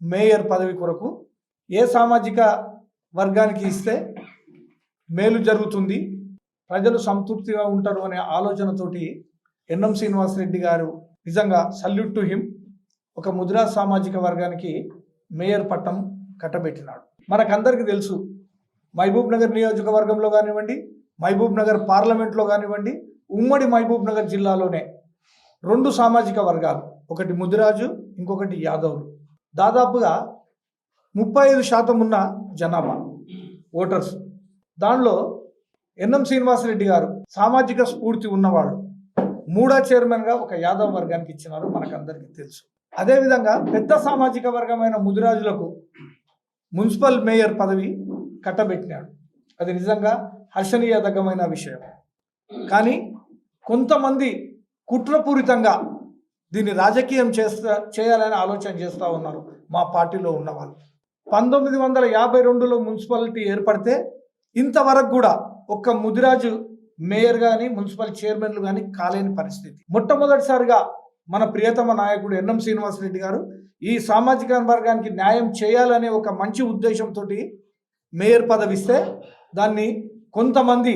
Mayor పదవి కొరకు ఏ సామాజిక వర్గానికి ఇస్తే మేలు జరుగుతుంది ప్రజలు సంతృప్తిగా ఉంటారు అనే ఆలోచనతోటి ఎన్ఎం శ్రీనివాసరెడ్డి గారు నిజంగా సల్యూట్ టు హిమ్ ఒక ముద్రా సామాజిక వర్గానికి మేయర్ పట్టం కట్టబెట్టినాడు. మనకందరికీ తెలుసు మహబూబ్ నగర్ నియోజకవర్గంలో కానివ్వండి మహబూబ్ నగర్ పార్లమెంట్లో కానివ్వండి ఉమ్మడి మహబూబ్ నగర్ జిల్లాలోనే రెండు సామాజిక వర్గాలు ఒకటి ముదిరాజు ఇంకొకటి యాదవులు. దాదాపుగా ముప్పై ఐదు శాతం ఉన్న జనాభా ఓటర్స్. దానిలో ఎన్ఎం శ్రీనివాసరెడ్డి గారు సామాజిక స్ఫూర్తి ఉన్నవాళ్ళు. మూడా చైర్మన్గా ఒక యాదవ్ వర్గానికి ఇచ్చినారు మనకందరికీ తెలుసు. అదేవిధంగా పెద్ద సామాజిక వర్గమైన ముదిరాజులకు మున్సిపల్ మేయర్ పదవి కట్టబెట్టినాడు. అది నిజంగా హర్షణీయదగ్గమైన విషయం. కానీ కొంతమంది కుట్రపూరితంగా దీన్ని రాజకీయం చేస్తా చేయాలని ఆలోచన చేస్తూ ఉన్నారు మా పార్టీలో ఉన్నవాళ్ళు పంతొమ్మిది వందల యాభై రెండులో మున్సిపాలిటీ ఏర్పడితే ఇంతవరకు కూడా ఒక్క ముదిరాజు మేయర్ కానీ మున్సిపల్ చైర్మన్లు కానీ కాలేని పరిస్థితి. మొట్టమొదటిసారిగా మన ప్రియతమ నాయకుడు ఎన్ఎం శ్రీనివాసరెడ్డి గారు ఈ సామాజిక వర్గానికి న్యాయం చేయాలనే ఒక మంచి ఉద్దేశంతో మేయర్ పదవి ఇస్తే దాన్ని కొంతమంది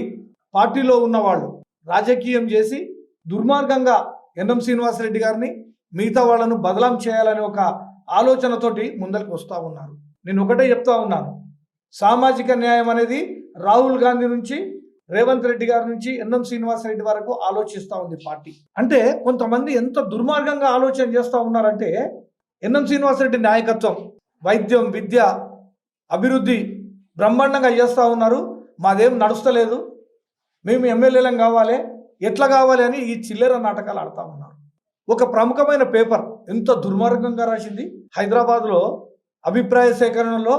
పార్టీలో ఉన్నవాళ్ళు రాజకీయం చేసి దుర్మార్గంగా ఎన్ఎం శ్రీనివాసరెడ్డి గారిని మిగతా వాళ్ళను బదలాం చేయాలనే ఒక ఆలోచనతోటి ముందరికి వస్తూ ఉన్నారు. నేను ఒకటే చెప్తా ఉన్నాను. సామాజిక న్యాయం అనేది రాహుల్ గాంధీ నుంచి రేవంత్ రెడ్డి గారి నుంచి ఎన్ఎం శ్రీనివాసరెడ్డి వరకు ఆలోచిస్తూ ఉంది పార్టీ. అంటే కొంతమంది ఎంత దుర్మార్గంగా ఆలోచన చేస్తూ ఉన్నారంటే ఎన్ఎం శ్రీనివాసరెడ్డి నాయకత్వం వైద్యం విద్య అభివృద్ధి బ్రహ్మాండంగా చేస్తూ ఉన్నారు. మాదేం నడుస్తలేదు. మేము ఎమ్మెల్యేలం కావాలి. ఎట్లా కావాలి అని ఈ చిల్లర నాటకాలు ఆడుతూ ఉన్నారు. ఒక ప్రముఖమైన పేపర్ ఎంత దుర్మార్గంగా రాసింది? హైదరాబాద్లో అభిప్రాయ సేకరణలో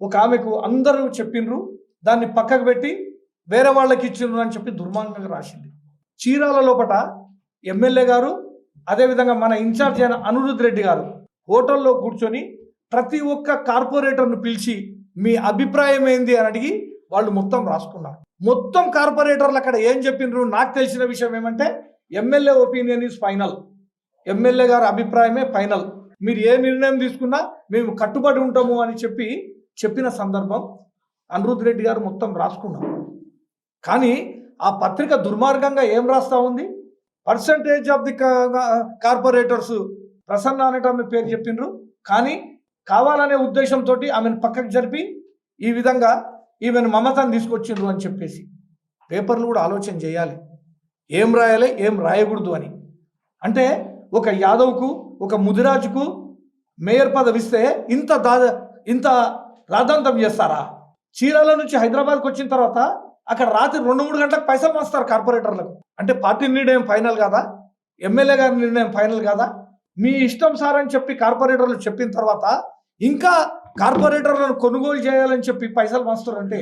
ఒక ఆమెకు అందరూ చెప్పిండ్రు దాన్ని పక్కకు పెట్టి వేరే వాళ్ళకి ఇచ్చిండ్రు అని చెప్పి దుర్మార్గంగా రాసింది. చీరాల లోపట ఎమ్మెల్యే గారు అదేవిధంగా మన ఇన్ఛార్జ్ అయిన అనురుద్ రెడ్డి గారు హోటల్లో కూర్చొని ప్రతి ఒక్క కార్పొరేటర్ను పిలిచి మీ అభిప్రాయం ఏంది అని అడిగి వాళ్ళు మొత్తం రాసుకున్నారు. మొత్తం కార్పొరేటర్లు అక్కడ ఏం చెప్పిండ్రు? నాకు తెలిసిన విషయం ఏమంటే MLA opinion is final. MLA గారి అభిప్రాయమే ఫైనల్. మీరు ఏ నిర్ణయం తీసుకున్నా మేము కట్టుబడి ఉంటాము అని చెప్పి చెప్పిన సందర్భం అనిరుద్ రెడ్డి గారు మొత్తం రాసుకున్నారు. కానీ ఆ పత్రిక దుర్మార్గంగా ఏం రాస్తా ఉంది? Percentage of the corporators Prasanna అనేట ఆమె పేరు చెప్పిండ్రు. కానీ కావాలనే ఉద్దేశంతో ఆమెను పక్కకు జరిపి ఈ విధంగా ఈమెను మమతను తీసుకొచ్చిండ్రు అని చెప్పేసి పేపర్లు కూడా ఆలోచన చేయాలి. ఏం రాయాలి ఏం రాయకూడదు అని. అంటే ఒక యాదవ్కు ఒక ముదిరాజుకు మేయర్ పదవి ఇస్తే ఇంత దాద ఇంత రాద్ధాంతం చేస్తారా? చీరాల నుంచి హైదరాబాద్కి వచ్చిన తర్వాత అక్కడ రాత్రి రెండు మూడు గంటలకు పైసలు వస్తారు కార్పొరేటర్లకు. అంటే పార్టీ నిర్ణయం ఫైనల్ కాదా? ఎమ్మెల్యే గారి నిర్ణయం ఫైనల్ కాదా? మీ ఇష్టం సార్ అని చెప్పి కార్పొరేటర్లు చెప్పిన తర్వాత ఇంకా కార్పొరేటర్లను కొనుగోలు చేయాలని చెప్పి పైసలు పంచుతారంటే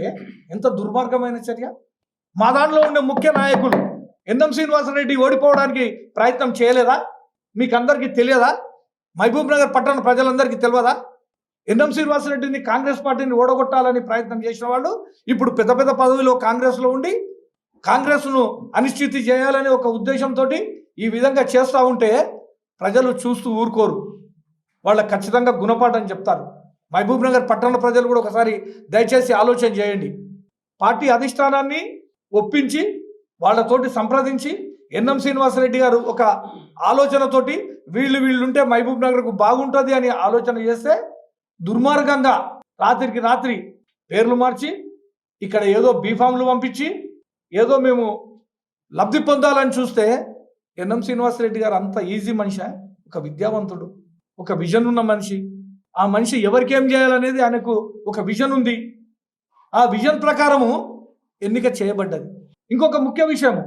ఎంత దుర్మార్గమైన చర్య? మా దాంట్లో ఉండే ముఖ్య నాయకులు ఎన్ఎం శ్రీనివాసరెడ్డి ఓడిపోవడానికి ప్రయత్నం చేయలేదా? మీకు అందరికీ తెలియదా? మహబూబ్ నగర్ పట్టణ ప్రజలందరికీ తెలియదా? ఎన్ఎం శ్రీనివాసరెడ్డిని కాంగ్రెస్ పార్టీని ఓడగొట్టాలని ప్రయత్నం చేసిన వాళ్ళు ఇప్పుడు పెద్ద పెద్ద పదవిలో కాంగ్రెస్లో ఉండి కాంగ్రెస్ను అనిశ్చితి చేయాలని ఒక ఉద్దేశంతో ఈ విధంగా చేస్తూ ఉంటే ప్రజలు చూస్తూ ఊరుకోరు. వాళ్ళ ఖచ్చితంగా గుణపాఠం చెప్తారు. మహబూబ్ నగర్ పట్టణ ప్రజలు కూడా ఒకసారి దయచేసి ఆలోచన చేయండి. పార్టీ అధిష్టానాన్ని ఒప్పించి వాళ్ళతోటి సంప్రదించి ఎన్ఎం శ్రీనివాసరెడ్డి గారు ఒక ఆలోచనతోటి వీళ్ళు వీళ్ళుంటే మహబూబ్ నగర్కు బాగుంటుంది అని ఆలోచన చేస్తే దుర్మార్గంగా రాత్రికి రాత్రి పేర్లు మార్చి ఇక్కడ ఏదో బీఫామ్లు పంపించి ఏదో మేము లబ్ధి పొందాలని చూస్తే ఎన్ఎం శ్రీనివాసరెడ్డి గారు అంత ఈజీ మనిషి ఒక విద్యావంతుడు ఒక విజన్ ఉన్న మనిషి. ఆ మనిషి ఎవరికి ఏం చేయాలనేది ఆయనకు ఒక విజన్ ఉంది. ఆ విజన్ ప్రకారము ఎన్నిక చేయబడ్డది. ఇంకొక ముఖ్య విషయము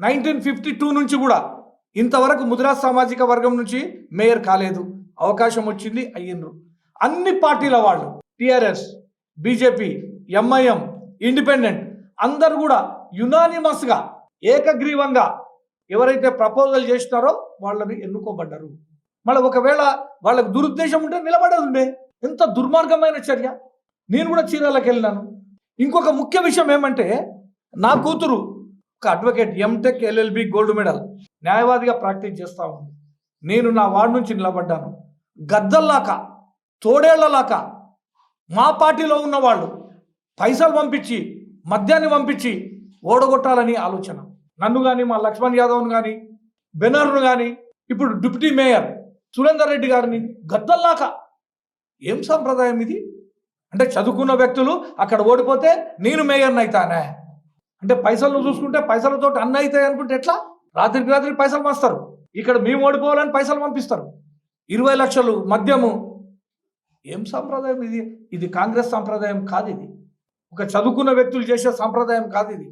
నైన్టీన్ ఫిఫ్టీ టూ నుంచి కూడా ఇంతవరకు ముద్రా సామాజిక వర్గం నుంచి మేయర్ కాలేదు. అవకాశం వచ్చింది అయ్యిండ్రు. అన్ని పార్టీల వాళ్ళు టిఆర్ఎస్ బీజేపీ ఎంఐఎం ఇండిపెండెంట్ అందరు కూడా యునానిమస్గా ఏకగ్రీవంగా ఎవరైతే ప్రపోజల్ చేసినారో వాళ్ళని ఎన్నుకోబడ్డారు. మళ్ళీ ఒకవేళ వాళ్ళకి దురుద్దేశం ఉంటే నిలబడదు ఉండే ఎంత దుర్మార్గమైన చర్య. నేను కూడా చీరాలకు వెళ్ళినాను. ఇంకొక ముఖ్య విషయం ఏమంటే నా కూతురు ఒక advocate MTech LLB gold medal న్యాయవాదిగా ప్రాక్టీస్ చేస్తూ ఉంది. నేను నా వార్డు నుంచి నిలబడ్డాను. గద్దల్లాక తోడేళ్ళలాక మా పార్టీలో ఉన్న వాళ్ళు పైసలు పంపించి మద్యాన్ని పంపించి ఓడగొట్టాలని ఆలోచన. నన్ను కానీ మా లక్ష్మణ్ యాదవ్ను కానీ బెనర్ను కానీ ఇప్పుడు డిప్యూటీ మేయర్ సురేందర్ రెడ్డి గారిని గద్దల్లాక ఏం సంప్రదాయం ఇది? అంటే చదువుకున్న వ్యక్తులు అక్కడ ఓడిపోతే నేను మేయర్ని అవుతానే అంటే పైసలు చూసుకుంటే పైసలతో అన్న అవుతాయి అనుకుంటే ఎట్లా? రాత్రికి రాత్రి పైసలు మస్తారు ఇక్కడ మేము ఓడిపోవాలని పైసలు పంపిస్తారు. ఇరవై లక్షలు మద్యము. ఏం సంప్రదాయం ఇది? ఇది కాంగ్రెస్ సంప్రదాయం కాదు ఇది. ఒక చదువుకున్న వ్యక్తులు చేసే సంప్రదాయం కాదు ఇది.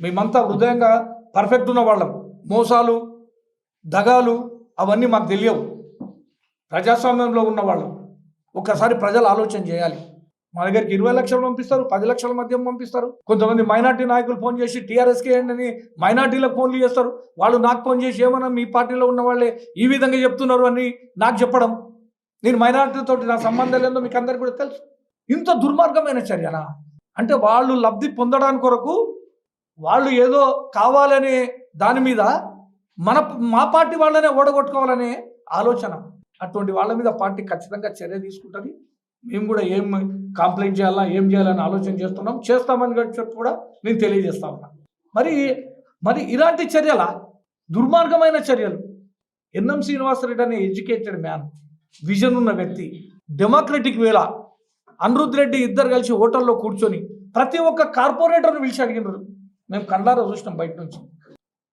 మేమంతా హృదయంగా పర్ఫెక్ట్ ఉన్న వాళ్ళం. మోసాలు దగాలు అవన్నీ మాకు తెలియవు. ప్రజాస్వామ్యంలో ఉన్న వాళ్ళు ఒక్కసారి ప్రజలు ఆలోచన చేయాలి. మా దగ్గరికి ఇరవై లక్షలు పంపిస్తారు పది లక్షల మధ్య పంపిస్తారు. కొంతమంది మైనార్టీ నాయకులు ఫోన్ చేసి టీఆర్ఎస్కి అని మైనార్టీలకు ఫోన్లు చేస్తారు. వాళ్ళు నాకు ఫోన్ చేసి ఏమన్నా మీ పార్టీలో ఉన్న వాళ్ళే ఈ విధంగా చెప్తున్నారు అని నాకు చెప్పడం. నేను మైనార్టీతో నా సంబంధం లేదో మీకు అందరికీ కూడా తెలుసు. ఇంత దుర్మార్గమైన చర్యనా? అంటే వాళ్ళు లబ్ధి పొందడానికి కొరకు వాళ్ళు ఏదో కావాలనే దాని మీద మన మా పార్టీ వాళ్ళనే ఓడగొట్టుకోవాలనే ఆలోచన. అటువంటి వాళ్ళ మీద పార్టీ ఖచ్చితంగా చర్య తీసుకుంటుంది. మేము కూడా ఏం కంప్లైంట్ చేయాలా ఏం చేయాలని ఆలోచన చేస్తున్నాం. చేస్తామని చెప్పి కూడా నేను తెలియజేస్తా ఉన్నా. మరి మరి ఇలాంటి చర్యల దుర్మార్గమైన చర్యలు. ఎన్ఎం శ్రీనివాసరెడ్డి అనే ఎడ్యుకేటెడ్ మ్యాన్ విజన్ ఉన్న వ్యక్తి డెమోక్రటిక్ వేళ అనిరుద్ రెడ్డి ఇద్దరు కలిసి హోటల్లో కూర్చొని ప్రతి ఒక్క కార్పొరేటర్ని పిలిచి అడిగినారు. మేము కండారా చూసినాం బయట నుంచి.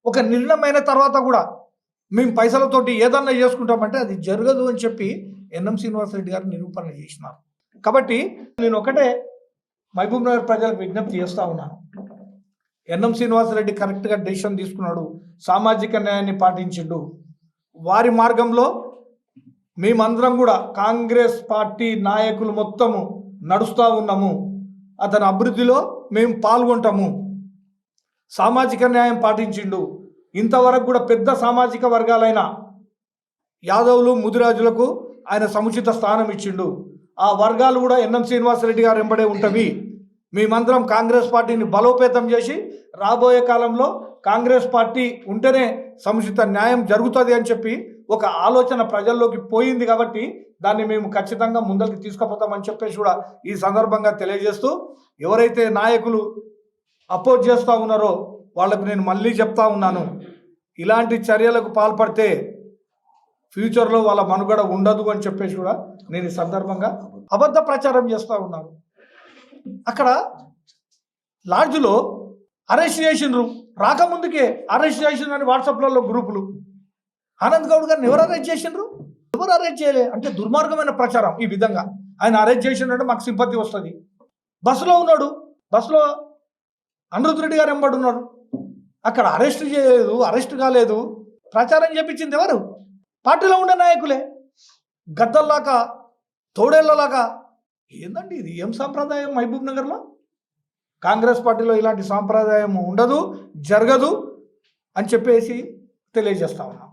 ఒక నిర్ణయం అయిన తర్వాత కూడా మేము పైసలతోటి ఏదన్నా చేసుకుంటామంటే అది జరగదు అని చెప్పి ఎన్ఎం శ్రీనివాసరెడ్డి గారు నిరూపణ చేసినారు. కాబట్టి నేను ఒకటే మహబూబ్ నగర్ ప్రజలకు విజ్ఞప్తి చేస్తూ ఉన్నాను ఎన్ఎం శ్రీనివాసరెడ్డి కరెక్ట్గా డెసిషన్ తీసుకున్నాడు సామాజిక న్యాయాన్ని పాటించిండు. వారి మార్గంలో మేమందరం కూడా కాంగ్రెస్ పార్టీ నాయకులు మొత్తము నడుస్తూ ఉన్నాము. అతని అభివృద్ధిలో మేము పాల్గొంటాము. సామాజిక న్యాయం పాటించిండు. ఇంతవరకు కూడా పెద్ద సామాజిక వర్గాలైన యాదవులు ముదిరాజులకు ఆయన సముచిత స్థానం ఇచ్చిండు. ఆ వర్గాలు కూడా ఎన్ఎం శ్రీనివాసరెడ్డి గారు వెంబడే ఉంటవి. మేమందరం కాంగ్రెస్ పార్టీని బలోపేతం చేసి రాబోయే కాలంలో కాంగ్రెస్ పార్టీ ఉంటేనే సముచిత న్యాయం జరుగుతుంది అని చెప్పి ఒక ఆలోచన ప్రజల్లోకి పోయింది కాబట్టి దాన్ని మేము ఖచ్చితంగా ముందరికి తీసుకుపోతామని చెప్పేసి కూడా ఈ సందర్భంగా తెలియజేస్తూ ఎవరైతే నాయకులు అపోజ్ చేస్తూ ఉన్నారో వాళ్ళకు నేను మళ్ళీ చెప్తా ఉన్నాను. ఇలాంటి చర్యలకు పాల్పడితే ఫ్యూచర్లో వాళ్ళ మనుగడ ఉండదు అని చెప్పేసి కూడా నేను ఈ సందర్భంగా అబద్ధ ప్రచారం చేస్తూ ఉన్నాను. అక్కడ లాడ్జ్లో అరెస్ట్ చేసిండ్రు. రాకముందుకే అరెస్ట్ చేసిండ్రు అని వాట్సాప్లలో గ్రూపులు. ఆనంద్ గౌడ్ గారిని ఎవరు అరెస్ట్ చేసిండ్రు? ఎవరు అరెస్ట్ చేయలే? అంటే దుర్మార్గమైన ప్రచారం ఈ విధంగా. ఆయన అరెస్ట్ చేసిండ్రంటే మాకు సింపతి వస్తుంది. బస్సులో ఉన్నాడు. బస్సులో అనిరుద్ రెడ్డి గారు ఎంబడి ఉన్నాడు అక్కడ అరెస్ట్ చేయలేదు అరెస్ట్ కాలేదు. ప్రచారం చేపించింది ఎవరు? పార్టీలో ఉండే నాయకులే. గద్దల్లాగా తోడేళ్ళలాగా. ఏందండి ఇది? ఏం సాంప్రదాయం మహబూబ్ నగర్లో? కాంగ్రెస్ పార్టీలో ఇలాంటి సాంప్రదాయం ఉండదు జరగదు అని చెప్పేసి తెలియజేస్తా ఉన్నాం.